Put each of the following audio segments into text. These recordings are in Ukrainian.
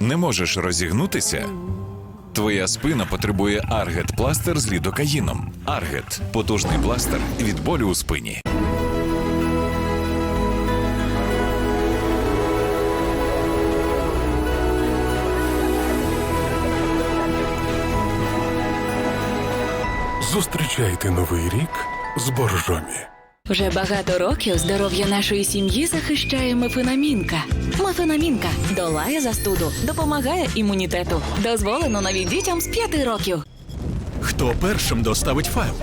Не можеш розігнутися? Твоя спина потребує Аргет пластир з лідокаїном. Аргет потужний пластир від болю у спині. Зустрічайте новий рік з боржомі. Вже багато років здоров'я нашої сім'ї захищає мефенамінка. Мефенамінка долає застуду, допомагає імунітету. Дозволено навіть дітям з 5 років. Хто першим доставить файл?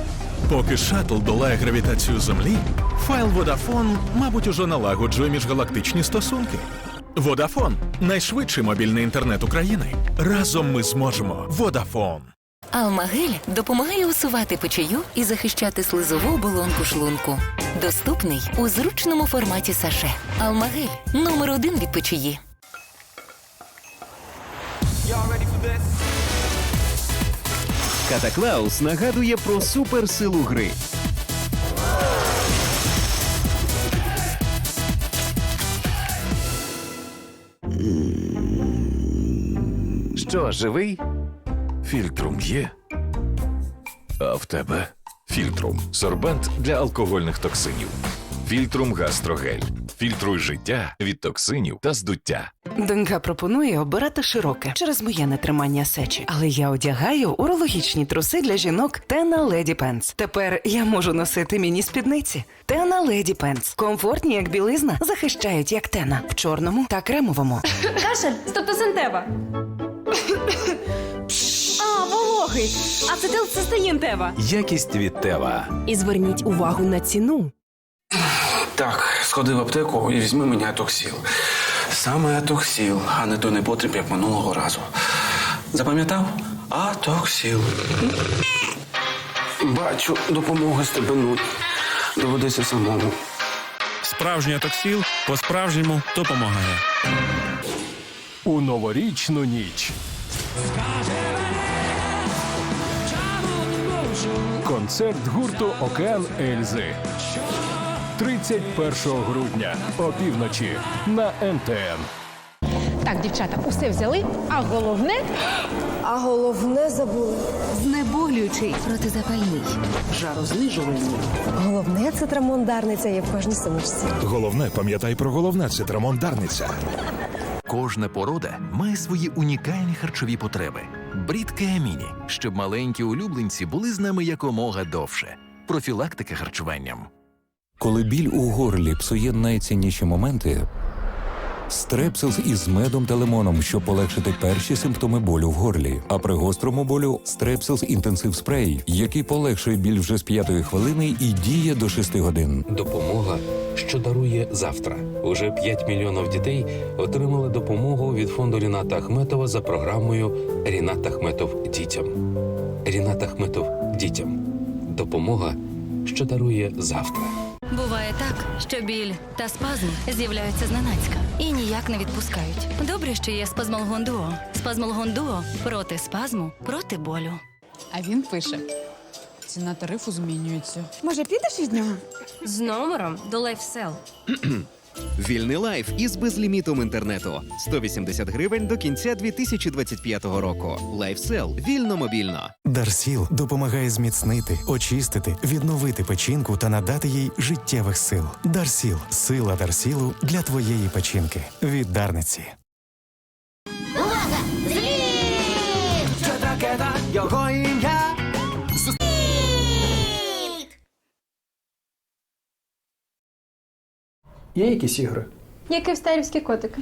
Поки шаттл долає гравітацію Землі, файл Водафон, мабуть, уже налагоджує міжгалактичні стосунки. Водафон найшвидший мобільний інтернет України. Разом ми зможемо. Водафон. Алмагель допомагає усувати печію і захищати слизову оболонку шлунку. Доступний у зручному форматі саше. Алмагель номер один від печії. Катаклаус нагадує про суперсилу гри. Що, живий? Фільтрум є. А в тебе? Фільтрум сорбент для алкогольних токсинів. Фільтрум гастрогель. Фільтруй життя від токсинів та здуття. Донька пропонує обирати широке через моє нетримання сечі, але я одягаю урологічні труси для жінок Тена Леді Пенс. Тепер я можу носити міні спідниці. Тена Леді Пенс. Комфортні, як білизна, захищають як тена в чорному та кремовому. Кашель, стептосинтева. А, вологий. Ацетилцистеїн тева. Якість від Тева. І зверніть увагу на ціну. Так, сходи в аптеку і візьми мені атоксіл. Саме атоксіл, а не то не потріб, як минулого разу. Запам'ятав? Атоксіл. Бачу, допомоги стебенуть. Доведеться самому. Справжній атоксіл по-справжньому допомагає. У новорічну ніч. Концерт гурту Океан Ельзи. 31 грудня опівночі на НТН. Так, дівчата, усе взяли, а головне А головне забули. Знеболюючий протизапальний. Головне це трамондарниця є в кожній сумочці. Головне, пам'ятай про головне це трамондарниця. Кожна порода має свої унікальні харчові потреби. Брід Аміні, щоб маленькі улюбленці були з нами якомога довше. Профілактика харчуванням. Коли біль у горлі псує найцінніші моменти, стрепсилс із медом та лимоном, щоб полегшити перші симптоми болю в горлі. А при гострому болю стрепсилс інтенсив спрей, який полегшує біль вже з п'ятої хвилини і діє до 6 годин. Допомога, що дарує завтра. Уже 5 мільйонів дітей отримали допомогу від фонду Ріната Ахметова за програмою Рінат Ахметов дітям. Рінат Ахметов дітям. Допомога, що дарує завтра. Буває так, що біль та спазм з'являються зненацька і ніяк не відпускають. Добре, що є спазмолгон дуо. Спазмолгон дуо проти спазму, проти болю. А він пише: ціна тарифу змінюється. Може, підеш від нього? З номером до LifeSell. Вільний лайф із безлімітом інтернету. 180 гривень до кінця 2025 року. Лайфсел вільно мобільно. Дарсіл допомагає зміцнити, очистити, відновити печінку та надати їй життєвих сил. Дарсіл сила Дарсілу для твоєї печінки. Від Дарниці. Його ім'я. Є якісь ігри? Як і котики.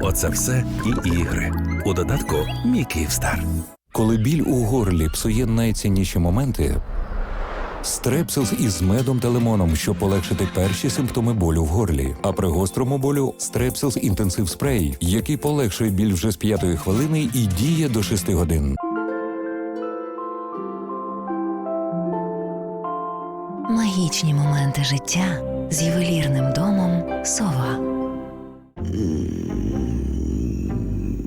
Оце все і ігри. У додатку Мій Київстар. Коли біль у горлі псує найцінніші моменти, стрепсилс із медом та лимоном, щоб полегшити перші симптоми болю в горлі. А при гострому болю стрепсилс інтенсив спрей, який полегшує біль вже з п'ятої хвилини і діє до 6 годин. Магічні моменти життя з ювелірним домом Сова.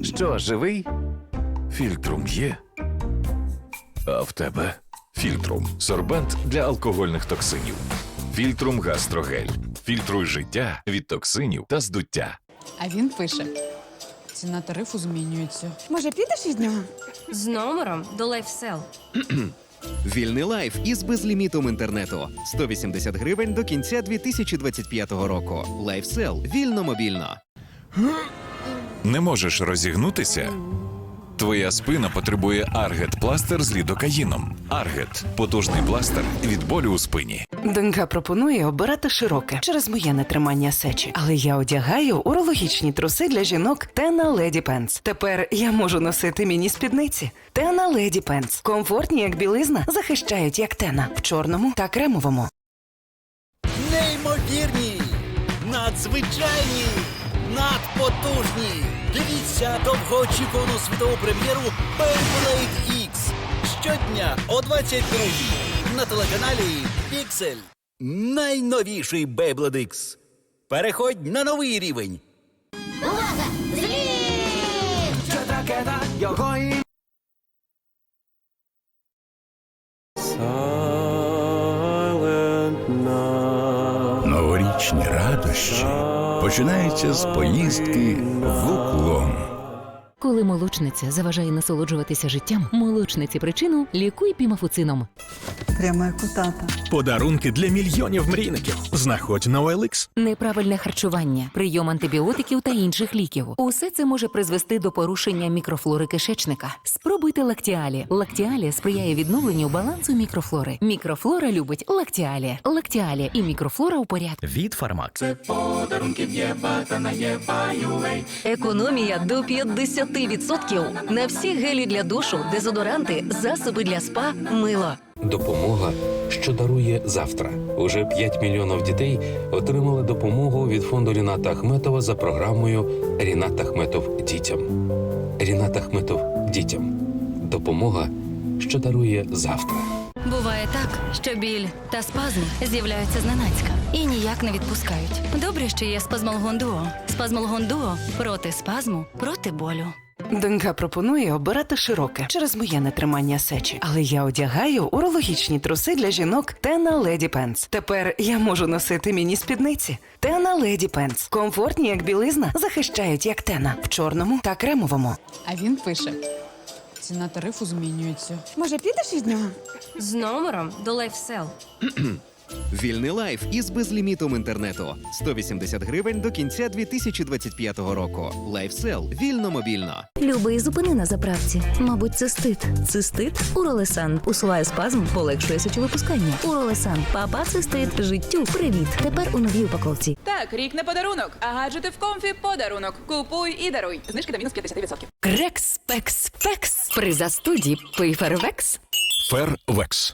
Що, живий? Фільтрум є. А в тебе? Фільтрум сорбент для алкогольних токсинів. Фільтрум гастрогель. Фільтруй життя від токсинів та здуття. А він пише: ціна тарифу змінюється. Може, підеш від нього? З номером до LifeSell. Вільний лайф із безлімітом інтернету 180 гривень до кінця 2025 року. Лайфсел вільно мобільно. Не можеш розігнутися? Твоя спина потребує Аргет пластир з лідокаїном. Аргет потужний пластир від болю у спині. Донька пропонує обирати широке через моє нетримання сечі, але я одягаю урологічні труси для жінок Тена Леді Пенс. Тепер я можу носити міні спідниці. Тена Леді Пенс. Комфортні, як білизна, захищають як тена в чорному та кремовому. Неймовірні, надзвичайні, надпотужні. Дивіться довгоочікувану світову прем'єру Beyblade X щодня о 22-й на телеканалі Pixel. Найновіший Beyblade X. Переходь на новий рівень. Новорічні радощі починаються з поїздки в уклон. Коли молочниця заважає насолоджуватися життям, молочниці причину лікуй пімафуцином. Прямо як у тата. Подарунки для мільйонів мрійників. Знаходь на OLX. Неправильне харчування, прийом антибіотиків та інших ліків. Усе це може призвести до порушення мікрофлори кишечника. Спробуйте лактіалі. Лактіалі сприяє відновленню балансу мікрофлори. Мікрофлора любить лактіалі. Лактіалі і мікрофлора у порядку. Від Фармак. Економія до 50% на всі гелі для душу, дезодоранти, засоби для спа, мило. Допомога, що дарує завтра. Уже 5 мільйонів дітей отримали допомогу від фонду Ріната Ахметова за програмою Рінат Ахметов дітям. Рінат Ахметов дітям. Допомога, що дарує завтра. Буває так, що біль та спазм з'являються зненацька і ніяк не відпускають. Добре, що є спазмолгон дуо. Спазмолгон дуо проти спазму, проти болю. Донька пропонує обирати широке через моє нетримання сечі, але я одягаю урологічні труси для жінок Тена Леді Пенс. Тепер я можу носити міні спідниці. Тена Леді Пенс. Комфортні, як білизна, захищають як тена в чорному та кремовому. А він пише: ціна тарифу змінюється. Може, підеш від нього? З номером до LifeSell. Вільний лайф із безлімітом інтернету 180 гривень до кінця 2025 року. Лайфсел вільно мобільно. Любий зупини на заправці. Мабуть, цистит. Цистит? Уролесан. Усуває спазм, полегшує сечовипускання. Уролесан. Папа цистит. Життю. Привіт. Тепер у новій упаковці. Так, рік не подарунок, а гаджети в комфі подарунок. Купуй і даруй. Знижки до мінус 50%. Крекс, пекс, пекс. При застуді пейфервекс. Фервекс.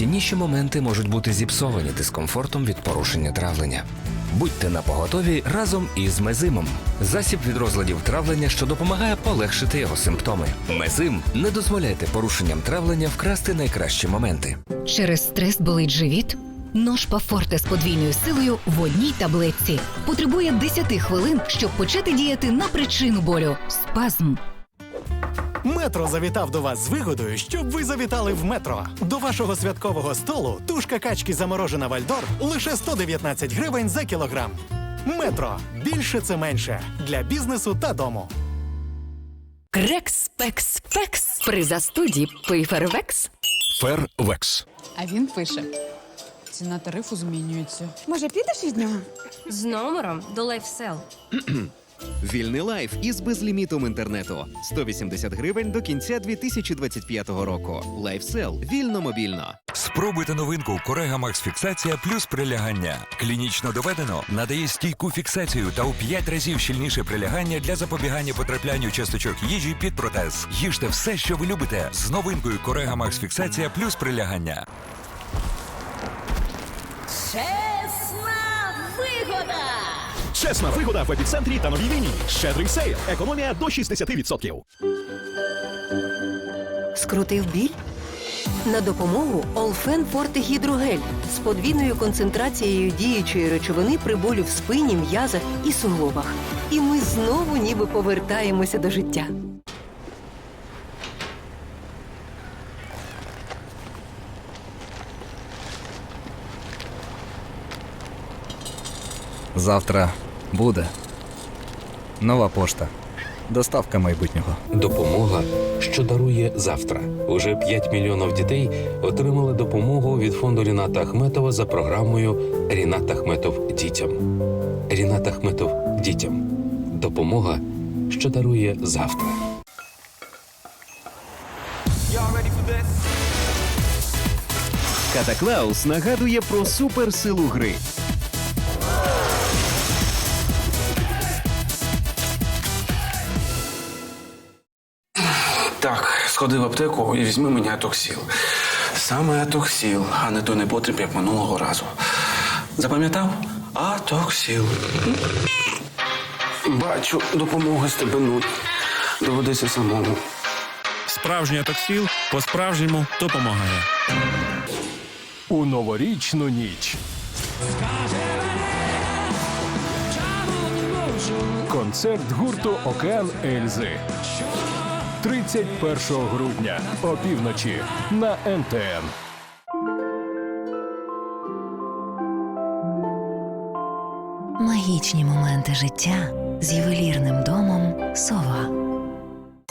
Найцінніші моменти можуть бути зіпсовані дискомфортом від порушення травлення. Будьте на поготові разом із мезимом. Засіб від розладів травлення, що допомагає полегшити його симптоми. Мезим не дозволяйте порушенням травлення вкрасти найкращі моменти. Через стрес болить живіт. Нож Пафорте з подвійною силою в одній таблетці потребує 10 хвилин, щоб почати діяти на причину болю спазм. Метро завітав до вас з вигодою, щоб ви завітали в метро. До вашого святкового столу тушка качки заморожена Вальдор лише 119 гривень за кілограм. Метро більше це менше для бізнесу та дому. Крекс, пекс, пекс. При застуді пейфервекс. Фервекс. А він пише: ціна тарифу змінюється. Може, підеш від нього? З номером до LifeSell. Вільний лайф із безлімітом інтернету 180 гривень до кінця 2025 року. Лайфсел вільно мобільно. Спробуйте новинку Корега Макс Фіксація плюс прилягання. Клінічно доведено надає стійку фіксацію та у 5 разів щільніше прилягання для запобігання потраплянню часточок їжі під протез. Їжте все, що ви любите, з новинкою Корега Макс Фіксація плюс прилягання. Чесна вигода! Чесна вигода в епіцентрі та новій лінії. Щедрий сейл. Економія до 60%. Скрутив біль? На допомогу Олфен Форте Гідрогель з подвійною концентрацією діючої речовини при болю в спині, м'язах і суглобах. І ми знову ніби повертаємося до життя. Завтра буде. Нова пошта. Доставка майбутнього. Допомога, що дарує завтра. Уже 5 мільйонів дітей отримали допомогу від фонду Ріната Ахметова за програмою Рінат Ахметов дітям. Рінат Ахметов дітям. Допомога, що дарує завтра. Катаклаус нагадує про суперсилу гри. Так, сходи в аптеку і візьми мені атоксіл. Саме атоксіл, а не той непотріб, як минулого разу. Запам'ятав? Атоксіл. Бачу, допомоги стебенуть. Доведеться самому. Справжній атоксіл по-справжньому допомагає. У новорічну ніч. Концерт гурту Океан Ельзи. 31 грудня опівночі на НТН. Магічні моменти життя з ювелірним домом Сова.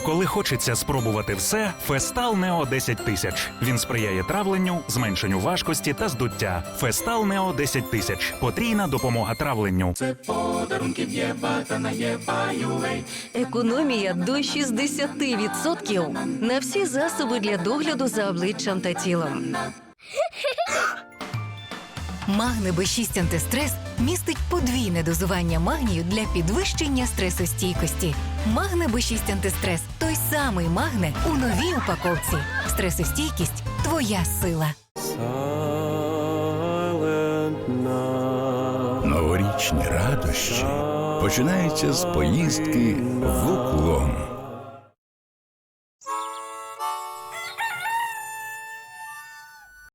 Коли хочеться спробувати все, Фестал Нео 10 тисяч. Він сприяє травленню, зменшенню важкості та здуття. Фестал Нео 10 тисяч. Потрійна допомога травленню. Це Подарунків є бата на єбаю-ей. Економія до 60% на всі засоби для догляду за обличчям та тілом. Магне Б6 антистрес містить подвійне дозування магнію для підвищення стресостійкості. Магне Б6 антистрес той самий магне у новій упаковці. Стресостійкість твоя сила. Новорічні радощі починаються з поїздки в Уклон.